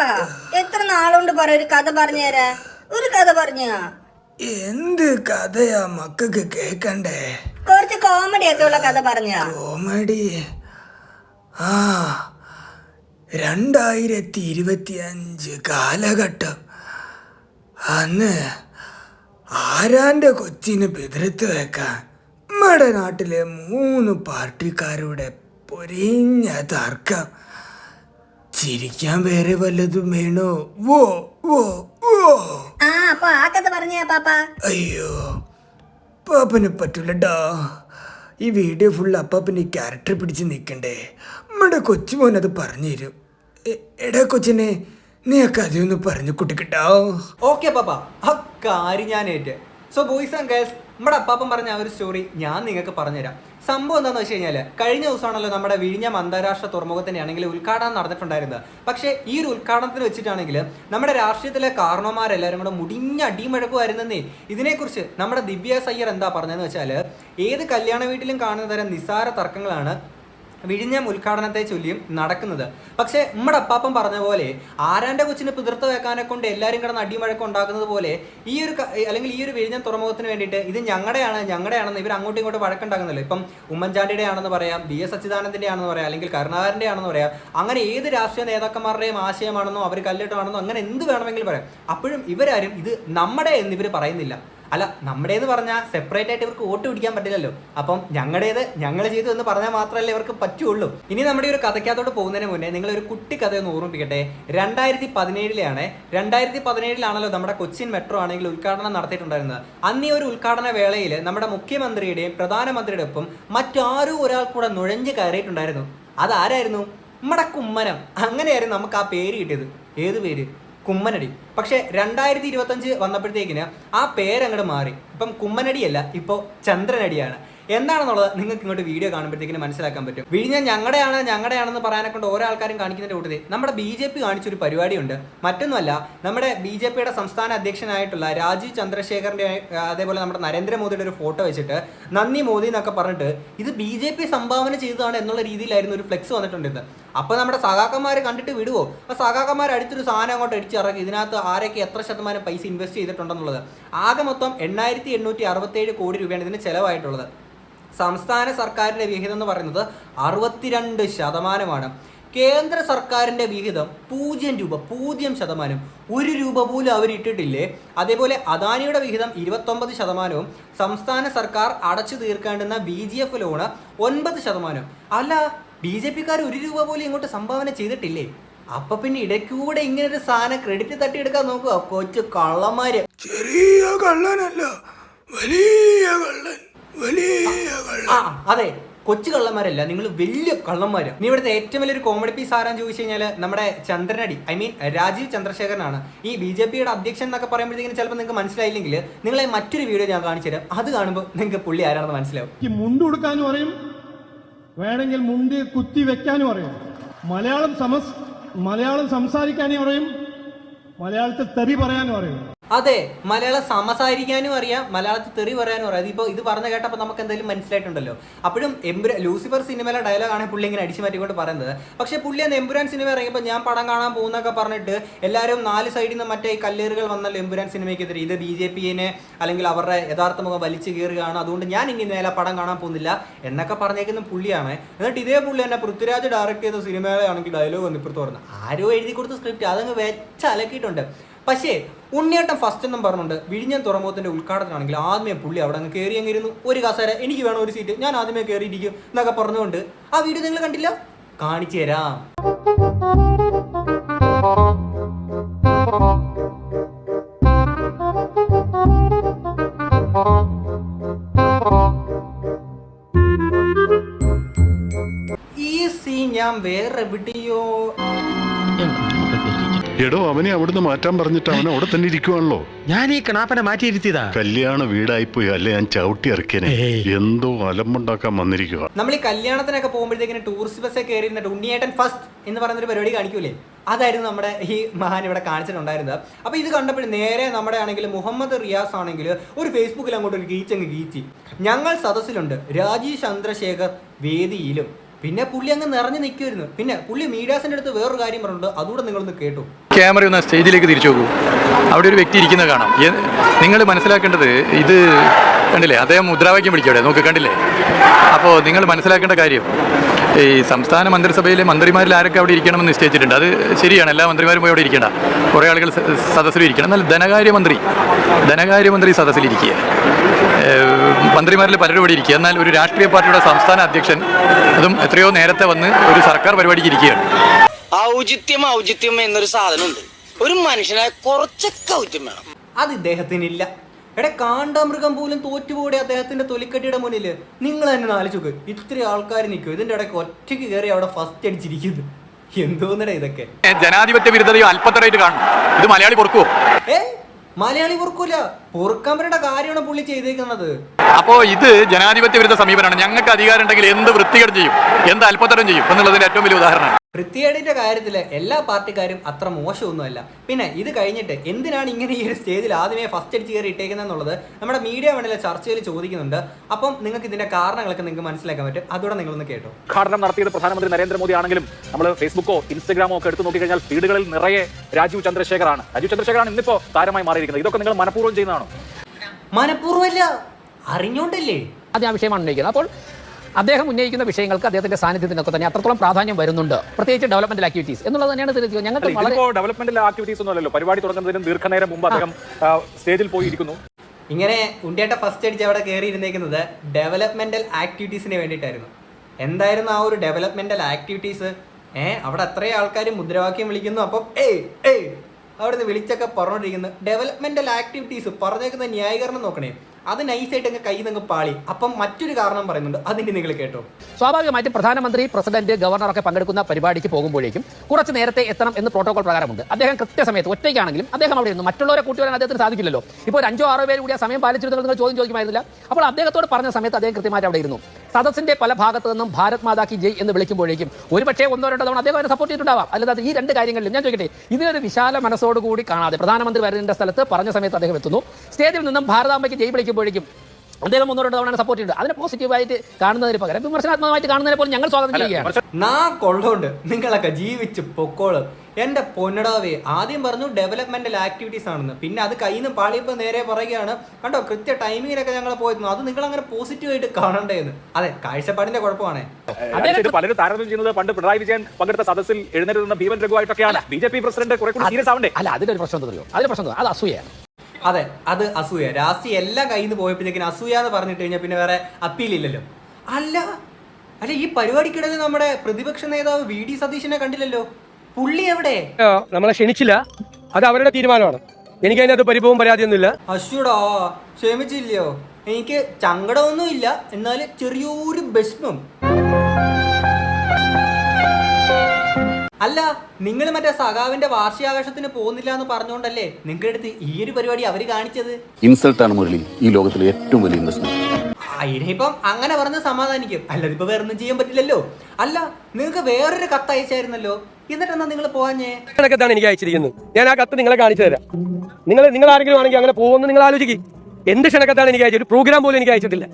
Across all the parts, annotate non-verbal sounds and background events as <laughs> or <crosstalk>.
പാപ്പ എത്ര നാളുകൊണ്ട് പറ ഒരു കഥ പറഞ്ഞു തരാ ഒരു കഥ പറഞ്ഞ? എന്ത് കഥയാ മക്കൾക്ക് കേക്കണ്ടേ? കുറച്ച് കോമഡി ഒക്കെ ഉള്ള കഥ പറഞ്ഞ? കോമഡി ആ രണ്ടായിരത്തി ഇരുപത്തി അഞ്ച് കാലഘട്ടം. അന്ന് ആരാന്റെ കൊച്ചിന് പിതൃത്വ വെക്കാൻ നമ്മുടെ നാട്ടിലെ മൂന്ന് പാർട്ടിക്കാരുടെ പൊരിഞ്ഞ തർക്കം. ചിരിക്കാൻ വേറെ വല്ലതും വേണോ? വോ വോ വോ. ആ അപ്പൊ ആ കഥ പറഞ്ഞ പാപ്പ. അയ്യോ പാപ്പന് പറ്റൂലടാ. ഈ വീഡിയോ ഫുൾ അപ്പാപ്പന് ഈ ക്യാരക്ടർ പിടിച്ച് നിൽക്കണ്ടേ നമ്മുടെ കൊച്ചുമോൻ അത് പറഞ്ഞു തരും. എടാ കൊച്ചിനെ നീ ആ കഥയൊന്ന് പറഞ്ഞു കുട്ടിക്കിട്ടോ ഓക്കെ പാപ്പ ആ കാര്യം ഞാൻ ഏറ്റ്. സോ ബോയ്സ് ആൻഡ് ഗേൾസ് നമ്മുടെ അപ്പാപ്പൻ പറഞ്ഞ ആ ഒരു സ്റ്റോറി ഞാൻ നിങ്ങൾക്ക് പറഞ്ഞുതരാം. സംഭവം എന്താണെന്ന് വെച്ച് കഴിഞ്ഞാൽ കഴിഞ്ഞ ദിവസമാണല്ലോ നമ്മുടെ വിഴിഞ്ഞം അന്താരാഷ്ട്ര തുറമുഖത്തിന്റെ ആണെങ്കിൽ ഉദ്ഘാടനം നടന്നിട്ടുണ്ടായിരുന്നത്. പക്ഷേ ഈ ഒരു ഉദ്ഘാടനത്തിന് വെച്ചിട്ടാണെങ്കിൽ നമ്മുടെ രാഷ്ട്രീയത്തിലെ കാരണവന്മാരെല്ലാവരും കൂടെ മുടിഞ്ഞ അടിമഴക്കുമായിരുന്നേ ഇതിനെക്കുറിച്ച് നമ്മുടെ ദിവ്യ സയ്യർ എന്താ പറഞ്ഞതെന്ന് വെച്ചാൽ ഏത് കല്യാണ വീട്ടിലും കാണുന്ന തരം നിസ്സാര തർക്കങ്ങളാണ് വിഴിഞ്ഞം ഉദ്ഘാടനത്തെ ചൊല്ലിയും നടക്കുന്നത്. പക്ഷെ നമ്മുടെ അപ്പാപ്പം പറഞ്ഞ പോലെ ആരാന്റെ കൊച്ചിന് പിതിർത്ത് വെക്കാനെ കൊണ്ട് എല്ലാവരും കിടന്ന് അടിമഴക്കം ഉണ്ടാക്കുന്നത് പോലെ ഈ ഒരു അല്ലെങ്കിൽ ഈ ഒരു വിഴിഞ്ഞം തുറമുഖത്തിന് വേണ്ടിയിട്ട് ഇത് ഞങ്ങളുടെയാണ് ഞങ്ങളുടെയാണെന്ന് ഇവർ അങ്ങോട്ടും ഇങ്ങോട്ടും വഴക്കുണ്ടാക്കുന്നില്ല. ഇപ്പം ഉമ്മൻചാണ്ടിയുടെ ആണെന്ന് പറയാം ബി എസ് അച്യുതാനന്ദന്റെ ആണെന്ന് പറയാം അല്ലെങ്കിൽ കരുണാകരന്റെ ആണെന്ന് പറയാം അങ്ങനെ ഏത് രാഷ്ട്രീയ നേതാക്കന്മാരുടെയും ആശയമാണെന്നോ അവർ കല്ലിട്ടാണെന്നോ അങ്ങനെ എന്ത് വേണമെങ്കിലും പറയാം. അപ്പോഴും ഇവരാരും ഇത് നമ്മുടെ എന്ന് ഇവർ പറയുന്നില്ല. അല്ല നമ്മുടേത് പറഞ്ഞാൽ സെപ്പറേറ്റ് ആയിട്ട് ഇവർക്ക് വോട്ട് പിടിക്കാൻ പറ്റില്ലല്ലോ. അപ്പം ഞങ്ങളുടേത് ഞങ്ങൾ ചെയ്തു എന്ന് പറഞ്ഞാൽ മാത്രമല്ലേ ഇവർക്ക് പറ്റുള്ളൂ. ഇനി നമ്മുടെ ഒരു കഥയ്ക്കകത്തോട്ട് പോകുന്നതിന് മുന്നേ നിങ്ങൾ ഒരു കുട്ടി കഥ ഒന്ന് ഓർമ്മിപ്പിക്കട്ടെ. രണ്ടായിരത്തി പതിനേഴിലാണ് രണ്ടായിരത്തി പതിനേഴിലാണല്ലോ നമ്മുടെ കൊച്ചിൻ മെട്രോ ആണെങ്കിൽ ഉദ്ഘാടനം നടത്തിയിട്ടുണ്ടായിരുന്നത്. അന്ന് ഈ ഒരു ഉദ്ഘാടന വേളയിൽ നമ്മുടെ മുഖ്യമന്ത്രിയുടെയും പ്രധാനമന്ത്രിയുടെ ഒപ്പം മറ്റാരും ഒരാൾ കൂടെ നുഴഞ്ഞു കയറിയിട്ടുണ്ടായിരുന്നു. അതാരായിരുന്നു? നമ്മുടെ കുമ്മനം അങ്ങനെയായിരുന്നു നമുക്ക് ആ പേര് കിട്ടിയത്. ഏത് പേര്? കുമ്മനടി. പക്ഷേ രണ്ടായിരത്തി ഇരുപത്തഞ്ച് വന്നപ്പോഴത്തേക്കിന് ആ പേരങ്ങോട്ട് മാറി. ഇപ്പം കുമ്മനടിയല്ല ഇപ്പോൾ ചന്ദ്രനടിയാണ്. എന്താണെന്നുള്ളത് നിങ്ങൾക്ക് ഇങ്ങോട്ട് വീഡിയോ കാണുമ്പോഴത്തേക്കിന് മനസ്സിലാക്കാൻ പറ്റും. വിഴിഞ്ഞ ഞങ്ങളുടെയാണ് ഞങ്ങളുടെയാണെന്ന് പറയാനെ കൊണ്ട് ഓരോ ആൾക്കാരും കാണിക്കുന്നതിന്റെ കൂട്ടത്തിൽ. നമ്മുടെ ബി ജെ പി കാണിച്ചൊരു പരിപാടിയുണ്ട്. മറ്റൊന്നുമല്ല നമ്മുടെ ബി ജെ പിയുടെ സംസ്ഥാന അധ്യക്ഷനായിട്ടുള്ള രാജീവ് ചന്ദ്രശേഖറിന്റെ അതേപോലെ നമ്മുടെ നരേന്ദ്രമോദിയുടെ ഒരു ഫോട്ടോ വെച്ചിട്ട് നന്ദി മോദി എന്നൊക്കെ പറഞ്ഞിട്ട് ഇത് ബി ജെ പി സംഭാവന ചെയ്തതാണ് എന്നുള്ള രീതിയിലായിരുന്നു ഒരു ഫ്ലെക്സ് വന്നിട്ടുണ്ടായിരുന്നത് അപ്പൊ നമ്മുടെ സഖാക്കന്മാരെ കണ്ടിട്ട് വിടുവോ? അപ്പൊ സഖാക്കന്മാർ അടുത്തൊരു സാധനം അങ്ങോട്ട് അടിച്ചിറക്കി. ഇതിനകത്ത് ആരൊക്കെ എത്ര ശതമാനം പൈസ ഇൻവെസ്റ്റ് ചെയ്തിട്ടുണ്ടെന്നുള്ളത്. ആകെ മൊത്തം എണ്ണായിരത്തി എണ്ണൂറ്റി അറുപത്തേഴ് കോടി രൂപയാണ് ഇതിന് ചിലവായിട്ടുള്ളത്. സംസ്ഥാന സർക്കാരിന്റെ വിഹിതം എന്ന് പറയുന്നത് അറുപത്തിരണ്ട് ശതമാനമാണ്. കേന്ദ്ര സർക്കാരിന്റെ വിഹിതം പൂജ്യം രൂപ പൂജ്യം ശതമാനം. ഒരു രൂപ പോലും അവർ ഇട്ടിട്ടില്ലേ? അതേപോലെ അദാനിയുടെ വിഹിതം ഇരുപത്തൊമ്പത് ശതമാനവും സംസ്ഥാന സർക്കാർ അടച്ചു തീർക്കേണ്ടുന്ന ബി ജി എഫ് ലോണ് ഒൻപത് ശതമാനം. അല്ല ബി ജെ പിക്കാർ ഒരു രൂപ പോലും ഇങ്ങോട്ട് സംഭാവന ചെയ്തിട്ടില്ലേ? അപ്പൊ പിന്നെ ഇടയ്ക്കൂടെ ഇങ്ങനെ ഒരു സാധനം ക്രെഡിറ്റ് തട്ടിയെടുക്കാൻ നോക്കുക. കൊച്ചു കള്ളന്മാര്. ചെറിയ കള്ളനല്ല വലിയ കള്ളൻ വലിയ കള്ളൻ. അതെ കൊച്ചു കള്ളന്മാരല്ല നിങ്ങൾ വലിയ കള്ളന്മാര്. നീ ഇവിടുത്തെ ഏറ്റവും വലിയൊരു കോമഡി പീസ് ആരാന്ന് ചോദിച്ചു കഴിഞ്ഞാൽ നമ്മുടെ ചന്ദ്രനടി ഐ മീൻ രാജീവ് ചന്ദ്രശേഖരനാണ്. ഈ ബി ജെ പിയുടെ അധ്യക്ഷൻ എന്നൊക്കെ പറയുമ്പോഴത്തേക്കും ചിലപ്പോൾ നിങ്ങൾക്ക് മനസ്സിലായില്ലെങ്കിൽ നിങ്ങളെ മറ്റൊരു വീഡിയോ ഞാൻ കാണിച്ചു തരാം അത് കാണുമ്പോൾ നിങ്ങൾക്ക് പുള്ളി ആരാണെന്ന് മനസ്സിലാവും. എനിക്ക് മുണ്ട് കൊടുക്കാനും അറിയും വേണമെങ്കിൽ മുണ്ട് കുത്തി വെക്കാനും അറിയാം. മലയാളം സമസ് മലയാളം സംസാരിക്കാനും അറിയും. മലയാളത്തിൽ തെറി പറയാനും അറിയും. അതെ മലയാളം സംസാരിക്കാനും അറിയാം മലയാളത്തിൽ തെറി പറയാനും അറിയാം. ഇതിപ്പോൾ ഇത് പറഞ്ഞ കേട്ടപ്പോൾ നമുക്ക് എന്തെങ്കിലും മനസ്സിലായിട്ടുണ്ടല്ലോ. അപ്പോഴും എമ്പുര ലൂസിഫർ സിനിമയിലെ ഡയലോഗാണ് പുള്ളി ഇങ്ങനെ അടിച്ചു മാറ്റിക്കൊണ്ട് പറയുന്നത്. പക്ഷേ പുള്ളി അന്ന് എംബുരാൻ സിനിമ ഇറങ്ങിയപ്പോൾ ഞാൻ പടം കാണാൻ പോകുന്നൊക്കെ പറഞ്ഞിട്ട് എല്ലാവരും നാല് സൈഡിൽ നിന്ന് മറ്റേ കല്ലേറുകൾ വന്നല്ലോ എംബുരാൻ സിനിമയ്ക്കെതിരെ. ഇത് ബി ജെ പിനെ അല്ലെങ്കിൽ അവരുടെ യഥാർത്ഥ മുഖം വലിച്ചു കയറുകയാണ് അതുകൊണ്ട് ഞാൻ ഇനി മേലെ പടം കാണാൻ പോകുന്നില്ല എന്നൊക്കെ പറഞ്ഞേക്കുന്ന പുള്ളിയാണ്. എന്നിട്ട് ഇതേ പുള്ളി തന്നെ പൃഥ്വിരാജ് ഡയറക്ട് ചെയ്ത സിനിമകളാണെങ്കിൽ ഡയലോഗ് ഒന്ന് ഇപ്പുറത്ത് പറഞ്ഞു ആരോ എഴുതി കൊടുത്ത സ്ക്രിപ്റ്റ് അതങ്ങ് വെച്ച് അലക്കിയിട്ടുണ്ട്. പക്ഷേ ഉണ്ണിയേട്ടൻ ഫസ്റ്റ് എന്നും പറഞ്ഞുകൊണ്ട് വിഴിഞ്ഞം തുറമുഖത്തിന്റെ ഉദ്ഘാടനമാണെങ്കിൽ ആദ്യമേ പുള്ളി അവിടെ അങ്ങ് കയറി അങ്ങിരുന്നു ഒരു കസേര എനിക്ക് വേണം ഒരു സീറ്റ് ഞാൻ ആദ്യമേ കയറിയിരിക്കും എന്നൊക്കെ പറഞ്ഞുകൊണ്ട് ആ വീഡിയോ നിങ്ങൾ കണ്ടില്ല? കാണിച്ചു തരാം. ഈ സീൻ ഞാൻ വേറെ എവിടെയോ എടോ അവനെ അവിടുന്ന് മാറ്റാൻ പറഞ്ഞിട്ട് അവൻ അവിടെ തന്നെ ഇരിക്കുവാണല്ലോ. ഞാൻ ഈ കണാപ്പനെ മാറ്റിയിരുത്തിയതാ. കല്യാണ വീടായിപ്പോയി അല്ലെ? ഞാൻ ചവിട്ടി ഇറക്കിയനെ. എന്തോ അലമ്പുണ്ടാക്കാൻ വന്നിരിക്കുക നമ്മൾ ഈ കല്യാണത്തിനൊക്കെ പോകുമ്പോഴത്തേക്കിന് ടൂറിസ്റ്റ് ബസ്സേ കയറി ഉണ്ണിയേട്ടൻ ഫസ്റ്റ് എന്ന് പറയുന്നൊരു പരിപാടി കാണിക്കൂലേ? അതായിരുന്നു നമ്മുടെ ഈ മഹാൻ ഇവിടെ കാണിച്ചിട്ടുണ്ടായിരുന്നത്. അപ്പോൾ ഇത് കണ്ടപ്പോൾ നേരെ നമ്മുടെ ആണെങ്കിൽ മുഹമ്മദ് റിയാസ് ആണെങ്കിൽ ഒരു ഫേസ്ബുക്കിൽ അങ്ങോട്ട് ഒരു ഗീച്ചങ്ങ് ഗീച്ചി. ഞങ്ങൾ സദസ്സിലുണ്ട്. രാജീവ് ചന്ദ്രശേഖർ വേദിയിലും. പിന്നെ പുള്ളി അങ്ങ് നിറഞ്ഞു നിൽക്കുമായിരുന്നു പിന്നെ പുള്ളി മീഡിയാസിന്റെ അടുത്ത് വേറൊരു കാര്യം പറഞ്ഞിട്ടുണ്ട്. അതുകൂടെ നിങ്ങളൊന്ന് കേട്ടു. ക്യാമറ ഒന്ന് സ്റ്റേജിലേക്ക് തിരിച്ചു നോക്കൂ. അവിടെ ഒരു വ്യക്തി ഇരിക്കുന്നത് കാണാം. നിങ്ങൾ മനസ്സിലാക്കേണ്ടത് ഇത് കണ്ടില്ലേ? അദ്ദേഹം മുദ്രാവാക്യം പിടിക്കവിടെ? നോക്ക് കണ്ടില്ലേ? അപ്പോൾ നിങ്ങൾ മനസ്സിലാക്കേണ്ട കാര്യം ഈ സംസ്ഥാന മന്ത്രിസഭയിലെ മന്ത്രിമാരിൽ ആരൊക്കെ അവിടെ ഇരിക്കണമെന്ന് നിശ്ചയിച്ചിട്ടുണ്ട്? അത് ശരിയാണ്. എല്ലാ മന്ത്രിമാരും പോയി അവിടെ ഇരിക്കേണ്ട. കുറേ ആളുകൾ സദസ്സിൽ ഇരിക്കണം എന്നാൽ ധനകാര്യമന്ത്രി ധനകാര്യമന്ത്രി സദസ്സിലിരിക്കുക. മന്ത്രിമാരിൽ പലരും ഇവിടെ ഇരിക്കുക. എന്നാൽ ഒരു രാഷ്ട്രീയ പാർട്ടിയുടെ സംസ്ഥാന അധ്യക്ഷൻ അതും എത്രയോ നേരത്തെ വന്ന് ഒരു സർക്കാർ പരിപാടിക്ക് ഇരിക്കുകയാണ്. ഔചിത്യം ഔചിത്യം എന്നൊരു സാധനമുണ്ട്. ഒരു മനുഷ്യനായ കുറച്ചൊക്കെ ഔചിത്യം വേണം. അത് ഇദ്ദേഹത്തിനില്ല. എടെ കാണ്ടാമൃഗം പോലും തോറ്റുപോടെ അദ്ദേഹത്തിന്റെ തൊലിക്കട്ടിയുടെ മുന്നിൽ നിങ്ങൾ തന്നെ നാലിച്ചുക്ക് ഇത്ര ആൾക്കാർ നിൽക്കും ഇതിന്റെ ഇടയ്ക്ക് ഒറ്റയ്ക്ക് കയറി അവിടെ ഫസ്റ്റ് അടിച്ചിരിക്കുന്നു. എന്തോന്നടേ ഇതൊക്കെ? ജനാധിപത്യ വിരുദ്ധതയോ അല്പത്തരായിട്ട് കാണും ഇത് മലയാളി പൊറുക്കുവോ? ഏ മലയാളി പൊറുക്കൂല. പൊറുക്കാൻ കാര്യമാണ് പുള്ളി ചെയ്തേക്കുന്നത്. അപ്പോ ഇത് ജനാധിപത്യ വിരുദ്ധ സമീപനമാണ്. ഞങ്ങൾക്ക് അധികാരം ഉണ്ടെങ്കിൽ എന്ത് വൃത്തികേട് ചെയ്യും? എന്ത് അല്പത്തരം ചെയ്യും? എന്നുള്ളതിന്റെ ഏറ്റവും വലിയ ഉദാഹരണം. വൃത്തികേടിന്റെ കാര്യത്തിൽ എല്ലാ പാർട്ടിക്കാരും അത്ര മോശമൊന്നുമല്ല. പിന്നെ ഇത് കഴിഞ്ഞിട്ട് എന്തിനാണ് ഇങ്ങനെ ഈ ഒരു സ്റ്റേജിൽ ആദ്യമേ ഫസ്റ്റ് അടിച്ച് കയറി ഇട്ടേക്കുന്നതെന്നുള്ളത് നമ്മുടെ മീഡിയ വണ്ണിലെ ചർച്ചയിൽ ചോദിക്കുന്നുണ്ട്. അപ്പം നിങ്ങൾക്ക് ഇതിന്റെ കാരണങ്ങളൊക്കെ നിങ്ങൾക്ക് മനസ്സിലാക്കാൻ പറ്റും. അതോടെ നിങ്ങളൊന്ന് കേട്ടോ. ഉദ്ഘാടനം നടത്തിയത് പ്രധാനമന്ത്രി നരേന്ദ്രമോദി ആണെങ്കിലും നമ്മൾ ഫേസ്ബുക്കോ ഇൻസ്റ്റാഗ്രാമോ ഒക്കെ എടുത്തു നോക്കിക്കഴിഞ്ഞാൽ ഫീഡുകളിൽ നിറയെ രാജീവ് ചന്ദ്രശേഖറാണ്. രാജീവ് ചന്ദ്രശേഖറാണ് ഇന്നിപ്പോ താരമായി മാറിയിരിക്കുന്നത്. ഇതൊക്കെ നിങ്ങൾ മനഃപൂർവം ചെയ്യുന്നതാണോ? മനഃപൂർവമല്ല അറിഞ്ഞോണ്ടല്ലേ? അത് ആ വിഷയമാണ് ഉന്നയിക്കുന്നത്. അപ്പോൾ അദ്ദേഹം ഉന്നയിക്കുന്ന വിഷയങ്ങൾക്ക് അദ്ദേഹത്തിന്റെ സാന്നിധ്യത്തിനൊക്കെ തന്നെ അത്രത്തോളം പ്രാധാന്യം വരുന്നുണ്ട്. പ്രത്യേകിച്ച് ഡെവലപ്മെന്റൽ ആക്ടിവിറ്റീസ് എന്നുള്ളത് തന്നെയാണ് ഞങ്ങൾക്ക് ഡെവലപ്മെന്റൽ ആക്ടിവിറ്റീസ് ഒന്നുമല്ലല്ലോ പരിപാടി തുടങ്ങുന്നതിന് ദീർഘനേരം മുമ്പ് അദ്ദേഹം സ്റ്റേജിൽ പോയി ഇരിക്കുന്നു ഇങ്ങനെ ഉണ്ടിയേട്ട ഫസ്റ്റ് അടിച്ച് അവിടെ കയറി ഇരുന്നേക്കുന്നത് ഡെവലപ്മെന്റൽ ആക്ടിവിറ്റീസിന് വേണ്ടിയിട്ടായിരുന്നു. എന്തായിരുന്നു ആ ഒരു ഡെവലപ്മെന്റൽ ആക്ടിവിറ്റീസ് ഏഹ് അവിടെ അത്രയും ആൾക്കാർ മുദ്രാവാക്യം വിളിക്കുന്നു. അപ്പം ഏയ് ഏയ് അവിടെ നിന്ന് വിളിച്ചൊക്കെ പറഞ്ഞോണ്ടിരിക്കുന്നു. ഡെവലപ്മെന്റൽ ആക്ടിവിറ്റീസ് പറഞ്ഞേക്കുന്ന ന്യായീകരണം നോക്കണേ. അത് നൈസായിട്ട് അങ്ങ് കൈ നിങ്ങൾ പാളി. അപ്പം മറ്റൊരു കാരണം പറയുന്നുണ്ട്. അതിന് നിങ്ങൾ കേട്ടോ. സ്വാഭാവികമായിട്ടും പ്രധാനമന്ത്രി പ്രസിഡന്റ് ഗവർണർ ഒക്കെ പങ്കെടുക്കുന്ന പരിപാടിക്ക് പോകുമ്പോഴേക്കും കുറച്ച് നേരത്തെ എത്തണം എന്ന് പ്രോട്ടോകോൾ പ്രകാരമുണ്ട്. അദ്ദേഹം കൃത്യസമയത്ത് ഒറ്റയ്ക്കാണെങ്കിലും അദ്ദേഹം അവിടെ ഇരുന്നു. മറ്റുള്ളവരെ കൂട്ടി വരാൻ അദ്ദേഹത്തിന് സാധിക്കില്ലല്ലോ. ഇപ്പോൾ ഒരു അഞ്ചോ ആറോ പേര് കൂടി ആ സമയം പാലിച്ചിരുന്നത് നിങ്ങൾ ചോദ്യം ചോദിക്കുമായിരുന്നില്ല. അപ്പോൾ അദ്ദേഹത്തോട് പറഞ്ഞ സമയത്ത് അദ്ദേഹം കൃത്യമായിട്ട് അവിടെ ഇരുന്നു. സദസ്സിന്റെ പല ഭാഗത്തു നിന്നും ഭാരത് മാതാ കി ജയ് എന്ന് വിളിക്കുമ്പോഴേക്കും ഒരുപക്ഷേ ഒന്നോ രണ്ടോ തവണ അദ്ദേഹം സപ്പോർട്ട് ചെയ്തിട്ടുണ്ടാവാം. അല്ലാതെ ഈ രണ്ട് കാര്യങ്ങളിലും ഞാൻ ചോദിക്കട്ടെ ഇതിനൊരു വിശാല മനസ്സോടുകൂടി കാണാതെ പ്രധാനമന്ത്രി വരേണ്ട സ്ഥലത്ത് പറഞ്ഞ സമയത്ത് അദ്ദേഹം എത്തുന്നു. സ്റ്റേജിൽ നിന്നും ഭാരതാംബയ്ക്ക് ജയ് വിളിക്കുമ്പോഴേക്കും അദ്ദേഹം ഒന്നോ രണ്ടോ തവണ സപ്പോർട്ട് ചെയ്തിട്ടുണ്ട്. അതിനെ പോസിറ്റീവായിട്ട് കാണുന്നതിന് പകരം വിമർശനാത്മകമായിട്ട് കാണുന്നതിനെ പോലും ഞങ്ങൾ സ്വാഗതം ചെയ്യുകയാണ്. നാ കൊള്ളോണ്ട് നിങ്ങളൊക്കെ ജീവിച്ച് പൊക്കോൾ. എന്റെ പൊന്നടാവേ ആദ്യം പറഞ്ഞു ഡെവലപ്മെന്റൽ ആക്ടിവിറ്റീസ് ആണെന്ന്. പിന്നെ അത് കയ്യിൽ നിന്ന് പാളിയപ്പോൾ നേരെ പറയുകയാണ് കണ്ടോ കൃത്യ ടൈമിങ്ങിലൊക്കെ ഞങ്ങൾ പോയിരുന്നു. അത് നിങ്ങൾ അങ്ങനെ പോസിറ്റീവായിട്ട് കാണണ്ടേന്ന്. അതെ കാഴ്ചപ്പാടിന്റെ കുഴപ്പമാണ്. പലരും താരതമ്യം ചെയ്യുന്നത് പണ്ട് പിണറായി വിജയൻ പങ്കെടുത്ത സദസ്സിൽ എഴുന്നേറ്റ് നിന്ന ഭീമൻ രഘുവായിട്ടൊക്കെയാണ് ബി ജെ പി പ്രസിഡന്റ് കുറെ കൂടി സീരിയസ് ആവണ്ടേ? അല്ല അതിലൊരു പ്രശ്നം എന്തറിയോ അതിന് പ്രശ്നം? അത് അസൂയാണ് അതെ അത് അസൂയ. രാഷ്ട്രീയ എല്ലാം കയ്യിൽ നിന്ന് പോയപ്പോഴത്തേക്കിന് അസൂയ എന്ന് പറഞ്ഞിട്ട് കഴിഞ്ഞാൽ പിന്നെ വേറെ അപ്പീൽ ഇല്ലല്ലോ. അല്ല അല്ല ഈ പരിപാടിക്കിടയിൽ നമ്മുടെ പ്രതിപക്ഷ നേതാവ് വി ഡി സതീശനെ കണ്ടില്ലല്ലോ? പുള്ളി എവിടെ? നമ്മളെ ക്ഷണിച്ചില്ല. അത് അവരുടെ തീരുമാനമാണ്. എനിക്ക് അതിനകത്ത് പരിഭവം പരാതിയൊന്നുമില്ല. അശ്വടാ ക്ഷമിച്ചില്ലയോ? എനിക്ക് ചങ്കടമൊന്നും ഇല്ല എന്നാൽ ചെറിയൊരു വിഷമം. അല്ല നിങ്ങൾ മറ്റേ സഖാവിന്റെ വാർഷികാഘോഷത്തിന് പോകുന്നില്ല എന്ന് പറഞ്ഞുകൊണ്ടല്ലേ നിങ്ങളുടെ അടുത്ത് ഈ ഒരു പരിപാടി അവർ കാണിച്ചത്? ഇൻസൾട്ടാണ് മുരളി. ഈ ലോകത്തിലെ ഏറ്റവും വലിയ ഇൻവെസ്റ്റ്മെന്റ് അതിനിപ്പം അങ്ങനെ പറഞ്ഞ് സമാധാനിക്കും. അല്ലാതെ ഇപ്പൊ വേറൊന്നും ചെയ്യാൻ പറ്റില്ലല്ലോ. അല്ല നിങ്ങൾക്ക് വേറൊരു കത്ത് അയച്ചായിരുന്നല്ലോ എന്നിട്ടെന്നാ നിങ്ങൾ പോവാഞ്ഞേ? കണക്കത്താണ് എനിക്ക് അയച്ചിരിക്കുന്നത്. ഞാൻ ആ കത്ത് നിങ്ങളെ കാണിച്ചു തരാം. നിങ്ങൾ നിങ്ങൾ ആരെങ്കിലും ആണെങ്കിൽ അങ്ങനെ പോകുമെന്ന് നിങ്ങൾ ആലോചിക്കും. എന്ത് ക്ഷണക്കത്താണ് എനിക്ക് അയച്ചത്? ഒരു പ്രോഗ്രാം പോലും എനിക്ക് അയച്ചിട്ടില്ല.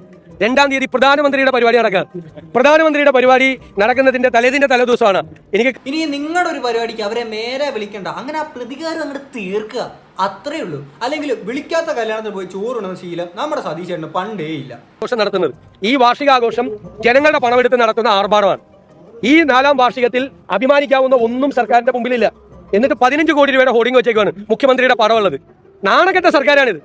രണ്ടാം തീയതി പ്രധാനമന്ത്രിയുടെ പരിപാടി നടക്കുക. പ്രധാനമന്ത്രിയുടെ പരിപാടി നടക്കുന്നതിന്റെ തലേതിന്റെ തലേദിവസമാണ്. എനിക്ക് ഇനി നിങ്ങളുടെ ഒരു പരിപാടിക്ക് അവരെ നേരെ വിളിക്കണ്ട. അങ്ങനെ ആ പ്രതികാരം അങ്ങോട്ട് തീർക്കുക. അത്രേ ഉള്ളൂ. അല്ലെങ്കിൽ വിളിക്കാത്ത കല്യാണത്തിന് പോയി ചോറുണ്ടെന്ന ശീലം നമ്മുടെ സതീശേട്ടന് പണ്ടേ ഇല്ല. ആഘോഷം നടത്തുന്നത്. ഈ വാർഷികാഘോഷം ജനങ്ങളുടെ പണമെടുത്ത് നടത്തുന്ന ആർഭാടമാണ്. ഈ നാലാം വാർഷികത്തിൽ അഭിമാനിക്കാവുന്ന ഒന്നും സർക്കാരിന്റെ മുമ്പിലില്ല. എന്നിട്ട് പതിനഞ്ച് കോടി രൂപയുടെ ഹോർഡിംഗ് വെച്ചേക്കാണ് മുഖ്യമന്ത്രിയുടെ പടമുള്ളത് നാണക്കെട്ട സർക്കാരാണിത്.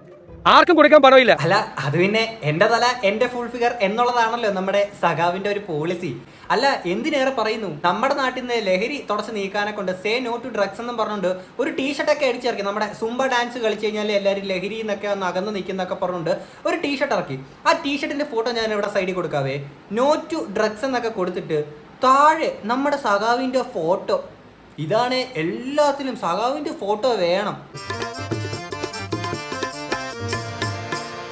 ആർക്കും കൊടുക്കാൻ പണമില്ല. അല്ല അത് പിന്നെ എന്റെ തല എന്റെ ഫുൾ ഫിഗർ എന്നുള്ളതാണല്ലോ നമ്മുടെ സഖാവിന്റെ ഒരു പോളിസി അല്ല എന്തിനേറെ പറയുന്നു? നമ്മുടെ നാട്ടിൽ നിന്ന് ലഹരി തുടച്ച് നീക്കാനെ കൊണ്ട് സേ നോ ടു ഡ്രഗ്സ് എന്നും പറഞ്ഞുകൊണ്ട് ഒരു ടീഷർട്ട് ഒക്കെ അടിച്ചിറക്കി. നമ്മുടെ സുംബ ഡാൻസ് കളിച്ചു കഴിഞ്ഞാൽ എല്ലാവരും ലഹരി എന്നൊക്കെ ഒന്ന് അകന്ന് നിൽക്കുന്നൊക്കെ പറഞ്ഞുകൊണ്ട് ഒരു ടീഷർട്ട് ഇറക്കി. ആ ടീഷർട്ടിന്റെ ഫോട്ടോ ഞാൻ ഇവിടെ സൈഡിൽ കൊടുക്കാവേ. നോ ടു ഡ്രഗ്സ് എന്നൊക്കെ കൊടുത്തിട്ട് താഴെ നമ്മുടെ സഖാവിന്റെ ഫോട്ടോ. ഇതാണ് എല്ലാത്തിലും സഖാവിന്റെ ഫോട്ടോ വേണം.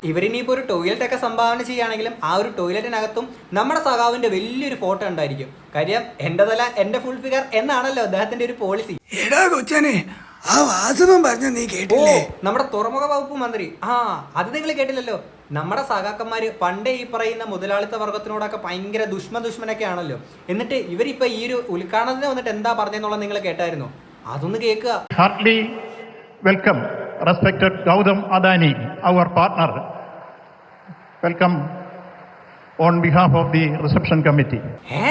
ഇവരിനിയിപ്പോൾ ഒരു ടോയ്ലറ്റ് ഒക്കെ സംഭാവന ചെയ്യുകയാണെങ്കിലും ആ ഒരു ടോയ്ലറ്റിനകത്തും നമ്മുടെ സഖാവിന്റെ വലിയൊരു ഫോട്ടോ ഉണ്ടായിരിക്കും. കാര്യം എന്റെ തല എന്റെ ഫുൾ ഫിഗർ എന്നാണല്ലോ അദ്ദേഹത്തിന്റെ ഒരു പോളിസി എടാ കൊച്ചാനെ ആ വാസവം പറഞ്ഞ നീ കേട്ടില്ലേ? നമ്മുടെ തുറമുഖ വകുപ്പ് മന്ത്രി. ആ അത് നിങ്ങൾ കേട്ടില്ലല്ലോ. നമ്മുടെ സഹാക്കന്മാർ പണ്ടേ ഈ പറയുന്ന മുതലാളിത്ത വർഗത്തിനോടൊക്കെ ഭയങ്കര ദുഷ്മ ദുഷ്മനൊക്കെ ആണല്ലോ എന്നിട്ട് ഇവരിപ്പോ ഈ ഒരു ഉദ്ഘാടനത്തിന് വന്നിട്ട് എന്താ പറഞ്ഞെന്നുള്ളത് നിങ്ങൾ കേട്ടായിരുന്നു? അതൊന്ന് കേൾക്കുക. Heartily welcome respected Gautam Adani, our partner welcome on behalf of the reception committee ഏ?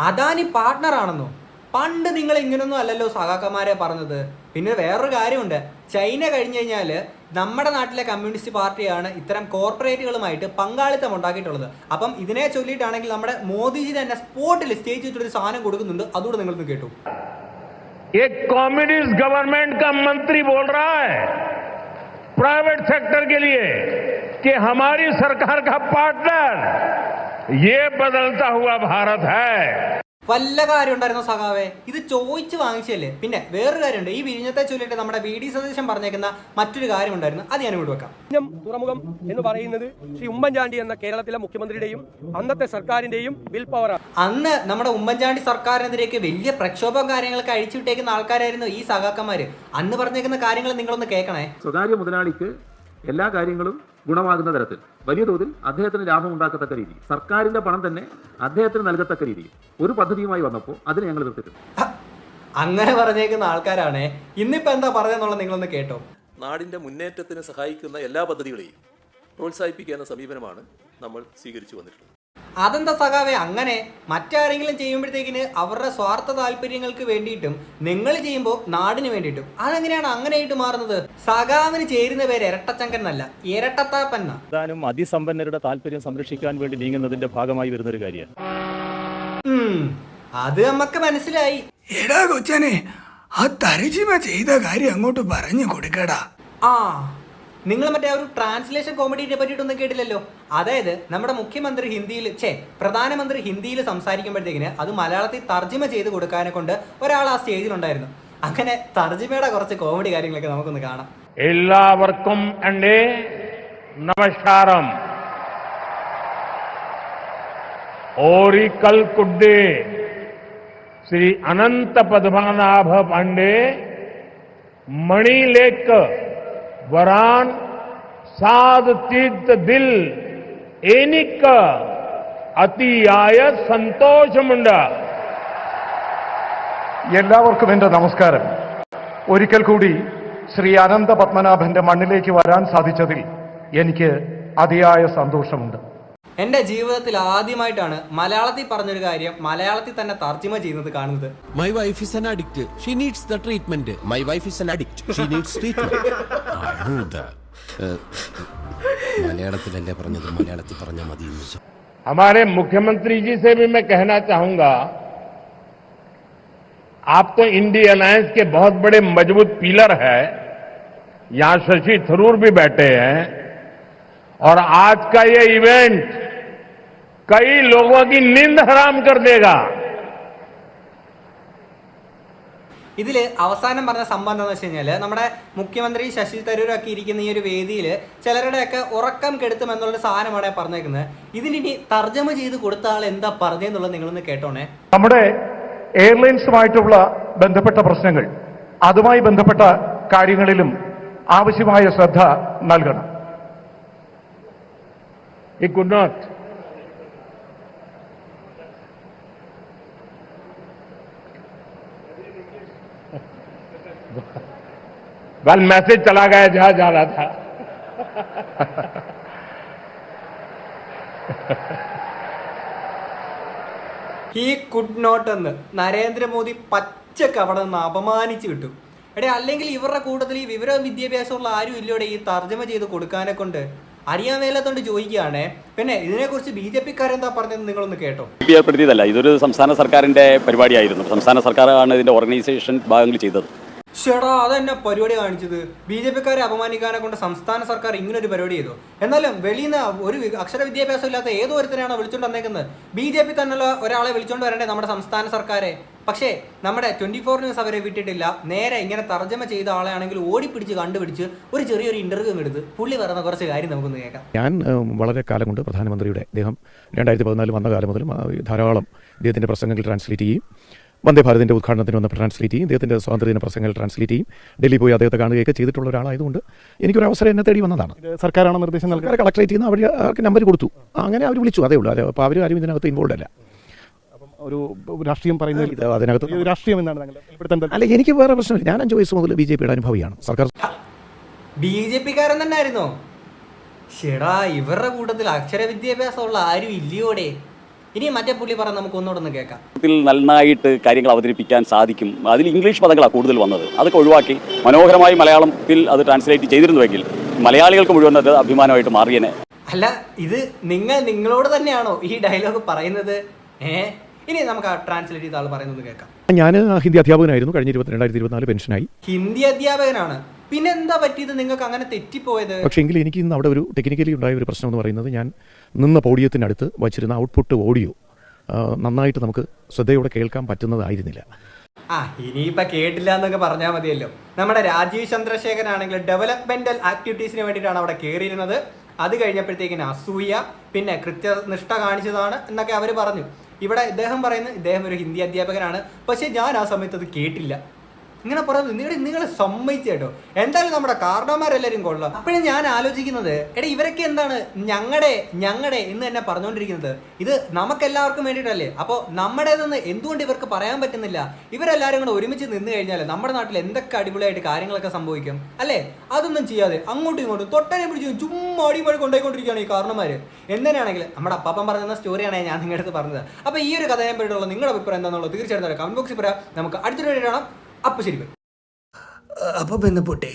അദാനി പാർട്ണർ ആണെന്നോ? പണ്ട് നിങ്ങൾ ഇങ്ങനൊന്നും അല്ലല്ലോ സഹാക്കന്മാരെ പറഞ്ഞത്. പിന്നെ വേറൊരു കാര്യമുണ്ട്. ചൈന കഴിഞ്ഞു കഴിഞ്ഞാൽ നമ്മുടെ നാട്ടിലെ കമ്മ്യൂണിസ്റ്റ് പാർട്ടിയാണ് ഇത്തരം കോർപ്പറേറ്റുകളുമായിട്ട് പങ്കാളിത്തം ഉണ്ടാക്കിയിട്ടുള്ളത് അപ്പം ഇതിനെ ചൊല്ലിയിട്ടാണെങ്കിൽ നമ്മുടെ മോദിജി തന്നെ സ്പോട്ടിൽ സ്റ്റേജ് വെച്ചിട്ടൊരു സാധനം കൊടുക്കുന്നുണ്ട് അതുകൂടെ നിങ്ങളൊന്ന് കേട്ടു एक कम्युनिस्ट गवर्नमेंट का मंत्री बोल रहा है प्राइवेट सेक्टर के लिए कि हमारी सरकार का पार्टनर ये बदलता हुआ भारत है വല്ല കാര്യം ഉണ്ടായിരുന്നോ സഖാവേ? ഇത് ചോദിച്ചു വാങ്ങിച്ചല്ലേ പിന്നെ വേറൊരു കാര്യമുണ്ട്. ഈ വിഴിഞ്ഞത്തെ ചൊല്ലിട്ട് നമ്മുടെ വി ഡി സതീശൻ പറഞ്ഞേക്കുന്ന മറ്റൊരു കാര്യം ഉണ്ടായിരുന്നു. അത് ഞാൻ ഇവിടെ വെക്കാം. തുറമുഖം എന്ന് പറയുന്നത് ശ്രീ ഉമ്മൻചാണ്ടി എന്ന കേരളത്തിലെ മുഖ്യമന്ത്രിയുടെയും അന്നത്തെ സർക്കാരിന്റെയും ബിൽ പവറാണ് അന്ന് നമ്മുടെ ഉമ്മൻചാണ്ടി സർക്കാരിനെതിരെയൊക്കെ വലിയ പ്രക്ഷോഭം കാര്യങ്ങളൊക്കെ അഴിച്ചുവിട്ടേക്കുന്ന ആൾക്കാരായിരുന്നു ഈ സഖാക്കന്മാര്. അന്ന് പറഞ്ഞേക്കുന്ന കാര്യങ്ങൾ നിങ്ങളൊന്ന് കേൾക്കണേ. സ്വകാര്യ മുതലാളിക്ക് എല്ലാ കാര്യങ്ങളും ഗുണമാകുന്ന തരത്തിൽ. വലിയ തോതിൽ അദ്ദേഹത്തിന് ലാഭം ഉണ്ടാക്കത്തക്ക രീതി. സർക്കാരിന്റെ പണം തന്നെ അദ്ദേഹത്തിന് നൽകത്തക്ക രീതി. ഒരു പദ്ധതിയുമായി വന്നപ്പോൾ അതിനെ ഞങ്ങൾ എതിർത്തിട്ടുണ്ട് അങ്ങനെ പറഞ്ഞേക്കുന്ന ആൾക്കാരാണ്. ഇന്നിപ്പോ എന്താ പറഞ്ഞെന്നുള്ളത് നിങ്ങളൊന്ന് കേട്ടോ. നാടിന്റെ മുന്നേറ്റത്തിന് സഹായിക്കുന്ന എല്ലാ പദ്ധതികളെയും പ്രോത്സാഹിപ്പിക്കുന്ന സമീപനമാണ് നമ്മൾ സ്വീകരിച്ചു വന്നിട്ടുള്ളത്. അതെന്താ സഖാവേ? അങ്ങനെ മറ്റാരെങ്കിലും ചെയ്യുമ്പോഴത്തേക്കിന് അവരുടെ സ്വാർത്ഥ താല്പര്യങ്ങൾക്ക് വേണ്ടിയിട്ടും നിങ്ങൾ ചെയ്യുമ്പോൾ നാടിന് വേണ്ടിയിട്ടും. അതെങ്ങനെയാണ് അങ്ങനെയായിട്ട് മാറുന്നത്? സഖാവിന് ചേരുന്ന പേര് ഇരട്ടച്ചങ്കൻ എന്നല്ല ഇരട്ടത്താപ്പന്ന ഏതാനും അതിസമ്പന്നരുടെ താല്പര്യം സംരക്ഷിക്കാൻ വേണ്ടി നീങ്ങുന്നതിന്റെ ഭാഗമായി വരുന്ന ഒരു കാര്യമാണ് അത് നമുക്ക് മനസ്സിലായി. എടാ കൊച്ചനെ ആ തരജിമ ചെയ്ത കാര്യം അങ്ങോട്ട് പറഞ്ഞു കൊടുക്കടാ. ആ നിങ്ങൾ മറ്റേ ഒരു ട്രാൻസ്ലേഷൻ കോമഡിയെ പറ്റിയിട്ടൊന്നും കേട്ടില്ലല്ലോ. അതായത് നമ്മുടെ മുഖ്യമന്ത്രി ഹിന്ദിയിൽ ഛേ പ്രധാനമന്ത്രി ഹിന്ദിയിൽ സംസാരിക്കുമ്പോഴത്തേക്കിന് അത് മലയാളത്തിൽ തർജിമ ചെയ്ത് കൊടുക്കാനെ കൊണ്ട് ഒരാൾ ആ സ്റ്റേജിലുണ്ടായിരുന്നു. അങ്ങനെ തർജിമയുടെ കുറച്ച് കോമഡി കാര്യങ്ങളൊക്കെ നമുക്കൊന്ന് കാണാം. എല്ലാവർക്കും എന്റെ നമസ്കാരം. ഓറിക്കൽ കുഡേ ശ്രീ അനന്ത പദ്മനാഭ പാണ്ഡേ മണിയിലേക്ക് വരാൻ સાદ તીર્થ દિલ એનિક അതി സന്തോഷമുണ്ട്. എല്ലാവർക്കും എന്റെ നമസ്കാരം. ഒരിക്കൽ കൂടി ശ്രീ അനന്ത പത്മനാഭന്റെ മണ്ണിലേക്ക് വരാൻ സാധിച്ചതിൽ എനിക്ക് അതിയായ സന്തോഷമുണ്ട്. എൻ്റെ ജീവിതത്തിൽ ആദ്യമായിട്ടാണ് മലയാളത്തിൽ പറഞ്ഞൊരു കാര്യം മലയാളത്തിൽ തന്നെ തർജ്ജിമ ചെയ്യുന്നത് കാണുന്നത് my wife is an addict she needs the treatment my wife is an addict she needs treatment മലയാളത്തിലല്ലേ പറഞ്ഞത് മലയാളത്തിൽ പറഞ്ഞാൽ മതി എന്ന് हमारे मुख्यमंत्री जी से भी मैं कहना चाहूंगा आप तो इंडी अलायंस के बहुत बड़े मजबूत पिलर है यहां शशि थरूर भी बैठे हैं और आज का ये इवेंट कई लोगों की नींद हराम कर देगा ഇതിൽ അവസാനം പറഞ്ഞ സംഭവം എന്താണെന്ന് വെച്ച് കഴിഞ്ഞാൽ നമ്മുടെ മുഖ്യമന്ത്രി ശശി തരൂരൊക്കെ ഇരിക്കുന്ന ഈ ഒരു വേദിയിൽ ചിലരുടെയൊക്കെ ഉറക്കം കെടുത്തുമെന്നുള്ളൊരു സാധനമാണ് പറഞ്ഞേക്കുന്നത് ഇതിനി തർജ്ജമ ചെയ്ത് കൊടുത്ത ആൾ എന്താ പറഞ്ഞെന്നുള്ളത് നിങ്ങളൊന്ന് കേട്ടോണേ നമ്മുടെ എയർലൈൻസുമായിട്ടുള്ള ബന്ധപ്പെട്ട പ്രശ്നങ്ങൾ അതുമായി ബന്ധപ്പെട്ട കാര്യങ്ങളിലും ആവശ്യമായ ശ്രദ്ധ നൽകണം He could not. <laughs> Well message चला गया जहां जा रहा था ഹീ കുഡ് നോട്ട് എന്ന് നരേന്ദ്രമോദി പച്ചക്ക് അവിടെ നിന്ന് അപമാനിച്ചു കിട്ടും എടേ അല്ലെങ്കിൽ ഇവരുടെ കൂട്ടത്തിൽ ഈ വിവര വിദ്യാഭ്യാസമുള്ള ആരും ഇല്ലോടെ ഈ തർജ്ജമ ചെയ്ത് കൊടുക്കാനെ കൊണ്ട് അറിയാൻ മേലാത്തോണ്ട് ചോദിക്കുകയാണ്. പിന്നെ ഇതിനെക്കുറിച്ച് ബി ജെ പിക്കാരെന്താ പറഞ്ഞത് നിങ്ങളൊന്ന് കേട്ടോ. ഏർപ്പെടുത്തിയതല്ല ഇതൊരു സംസ്ഥാന സർക്കാരിന്റെ പരിപാടിയായിരുന്നു. സംസ്ഥാന സർക്കാരാണ് ഇതിന്റെ ഓർഗനൈസേഷൻ ഭാഗങ്ങൾ ചെയ്തത്. ഷെടാ അതെന്നെ പരിപാടി കാണിച്ചത്? ബി ജെ പിക്കാരെ അപമാനിക്കാനെ കൊണ്ട് സംസ്ഥാന സർക്കാർ ഇങ്ങനെ ഒരു പരിപാടി ചെയ്തു. എന്നാലും വെളിയിൽ നിന്ന് ഒരു അക്ഷര വിദ്യാഭ്യാസം ഇല്ലാത്ത ഏതോ ഒരുത്തരെയാണോ വിളിച്ചുകൊണ്ട് വന്നേക്കുന്നത്? ബി ജെ പി തന്നെയുള്ള ഒരാളെ വിളിച്ചുകൊണ്ട് വരണ്ടേ നമ്മുടെ സംസ്ഥാന സർക്കാരെ? പക്ഷേ നമ്മുടെ ട്വന്റി ഫോർ ന്യൂസ് അവരെ വിട്ടിട്ടില്ല. നേരെ ഇങ്ങനെ തർജമ ചെയ്ത ആളെയാണെങ്കിൽ ഓടിപ്പിടിച്ച് കണ്ടുപിടിച്ച് ഒരു ചെറിയൊരു ഇന്റർവ്യൂ എടുത്ത് പുള്ളി പറയുന്ന കുറച്ച് കാര്യം നമുക്കൊന്ന് കേൾക്കാം. ഞാൻ വളരെ കാലം കൊണ്ട് പ്രധാനമന്ത്രിയുടെ അദ്ദേഹം രണ്ടായിരത്തി പതിനാല് വന്ന കാലം മുതലും ധാരാളം അദ്ദേഹത്തിന്റെ പ്രസംഗങ്ങൾ ട്രാൻസ്ലേറ്റ് ചെയ്യും വന്ദേ ഭാരതിന്റെ ഉദ്ഘാടനത്തിന് വന്ന് ട്രാൻസ്ലേറ്റ് ചെയ്യും. ഇദ്ദേഹത്തിന്റെ സ്വാതന്ത്ര്യദിന പ്രസംഗങ്ങൾ ട്രാൻസ്ലേറ്റ് ചെയ്യും. ഡൽഹി പോയി അദ്ദേഹത്തെ കാണുകയൊക്കെ ചെയ്തിട്ടുള്ള ഒരാളായതുകൊണ്ട് എനിക്കൊരു അവസരം എന്നെ തേടി വന്നതാണ്. സർക്കാരാണ് നിർദ്ദേശം നൽകുക കളക്ടറേറ്റ് ചെയ്യുന്ന അവർ അവർക്ക് നമ്പർ കൊടുത്തു. അങ്ങനെ അവർ വിളിച്ചു. അതേ ഉള്ളൂ. അത് അപ്പോൾ അവരും ആരും ഇതിനകത്ത് ഇൻവോൾവ് അല്ല. ഒരു രാഷ്ട്രീയം പറയുന്നത് അതിനകത്ത് രാഷ്ട്രീയം എന്നാണ്? അല്ല എനിക്ക് വേറെ പ്രശ്നമില്ല. ഞാൻ അഞ്ച് വയസ്സ് മുതൽ ബി ജെ പിയുടെ അനുഭവിയാണ്. സർക്കാർ ബി ജെ പിക്കാരൻ തന്നെ ആയിരുന്നോ ഷെടാ ഇവരുടെ കൂട്ടത്തിൽ അക്ഷര വിദ്യാഭ്യാസമുള്ള ആരും ഇല്ലയോടെ. ഇനി മറ്റേ പുള്ളി പറഞ്ഞ നമുക്ക് ഒന്നുകൂടെ ഒന്ന് കേൾക്കാം. ഇതിൽ നന്നായിട്ട് കാര്യങ്ങൾ അവതരിപ്പിക്കാൻ സാധിക്കും. അതിൽ ഇംഗ്ലീഷ് പദങ്ങളാണ് കൂടുതൽ വന്നത്. അതൊക്കെ ഒഴിവാക്കി മനോഹരമായി മലയാളത്തിൽ അത് ട്രാൻസ്ലേറ്റ് ചെയ്തിരുന്നുവെങ്കിൽ മലയാളികൾക്ക് മുഴുവൻ അത് അഭിമാനമായിട്ട് മാറിയനെ. അല്ല ഇത് നിങ്ങൾ നിങ്ങളോട് തന്നെയാണോ ഈ ഡയലോഗ് പറയുന്നത്? ഏ? ഇനി നമുക്ക് ആ ട്രാൻസ്ലേറ്റ് ചെയ്ത ആൾ പറയുന്നത് കേൾക്കാം. ഞാൻ ഹിന്ദി അധ്യാപകനായിരുന്നു. കഴിഞ്ഞ ഇരുപത്തിരണ്ടായിരത്തി ഇരുപത്തിനാല് പെൻഷനായി. ഹിന്ദി അധ്യാപകനാണ്. പിന്നെ എന്താ പറ്റിയത്? നിങ്ങൾക്ക് അങ്ങനെ തെറ്റിപ്പോയത്? പക്ഷേ എങ്കിൽ എനിക്ക് ഇന്ന് അവിടെ ഒരു ടെക്നിക്കലി ഉണ്ടായ ഒരു പ്രശ്നം എന്ന് പറയുന്നത് ഞാൻ നിന്ന പോഡിയത്തിനടുത്ത് വച്ചിരുന്ന ഔട്ട്പുട്ട് ഓഡിയോ നന്നായിട്ട് നമുക്ക് ശ്രദ്ധയോടെ കേൾക്കാൻ പറ്റുന്നതായിരുന്നില്ല. ആ ഇനിയിപ്പോ കേട്ടില്ല എന്നൊക്കെ പറഞ്ഞാൽ മതിയല്ലോ. നമ്മുടെ രാജീവ് ചന്ദ്രശേഖരൻ ആണെങ്കിൽ ഡെവലപ്മെന്റൽ ആക്ടിവിറ്റീസിന് വേണ്ടിയിട്ടാണ് അവിടെ കയറിയിരുന്നത് അത് കഴിഞ്ഞപ്പോഴത്തേക്കിന് അസൂയ പിന്നെ കൃത്യനിഷ്ഠ കാണിച്ചതാണ് എന്നൊക്കെ അവർ പറഞ്ഞു. ഇവിടെ ഇദ്ദേഹം പറയുന്നത് ഇദ്ദേഹം ഒരു ഹിന്ദി അധ്യാപകനാണ്. പക്ഷേ ഞാൻ ആ സമയത്ത് അത് കേട്ടില്ല. ഇങ്ങനെ പറയുന്നത് നിങ്ങൾ നിങ്ങൾ സമ്മതിച്ചേട്ടോ എന്തായാലും നമ്മുടെ കാരണവന്മാരെല്ലാവരും കൊള്ളാം. അപ്പോഴും ഞാൻ ആലോചിക്കുന്നത് എടാ ഇവരൊക്കെ എന്താണ് ഞങ്ങളുടെ ഞങ്ങളുടെ എന്ന് തന്നെ പറഞ്ഞുകൊണ്ടിരിക്കുന്നത് ഇത് നമുക്കെല്ലാവർക്കും വേണ്ടിയിട്ടല്ലേ? അപ്പോൾ നമ്മുടേതെന്ന് എന്തുകൊണ്ട് ഇവർക്ക് പറയാൻ പറ്റുന്നില്ല? ഇവരെല്ലാവരും കൂടെ ഒരുമിച്ച് നിന്ന് കഴിഞ്ഞാൽ നമ്മുടെ നാട്ടിൽ എന്തൊക്കെ അടിപൊളിയായിട്ട് കാര്യങ്ങളൊക്കെ സംഭവിക്കും അല്ലേ? അതൊന്നും ചെയ്യാതെ അങ്ങോട്ടും ഇങ്ങോട്ടും തൊട്ടനെ പിടിച്ച് ചുമ്മാ അടിമടി കൊണ്ടുപോയിക്കൊണ്ടിരിക്കുകയാണ് ഈ കാരണന്മാർ എന്തിനാണെങ്കിൽ നമ്മുടെ അപ്പാപ്പൻ പറഞ്ഞ സ്റ്റോറിയാണ് ഞാൻ നിങ്ങളുടെ അടുത്ത് പറഞ്ഞത്. അപ്പോൾ ഈ ഒരു കഥയെ പറ്റിയുള്ള നിങ്ങളുടെ അഭിപ്രായം എന്താണെന്നുള്ളത് തീർച്ചയായിട്ടും കമന്റ് ബോക്സിൽ പറയാം. നമുക്ക് അടുത്തൊരു വീഡിയോ കാണാം. അപ്പോൾ ശരി. അപ്പൊ ബന്ധപ്പെട്ടേ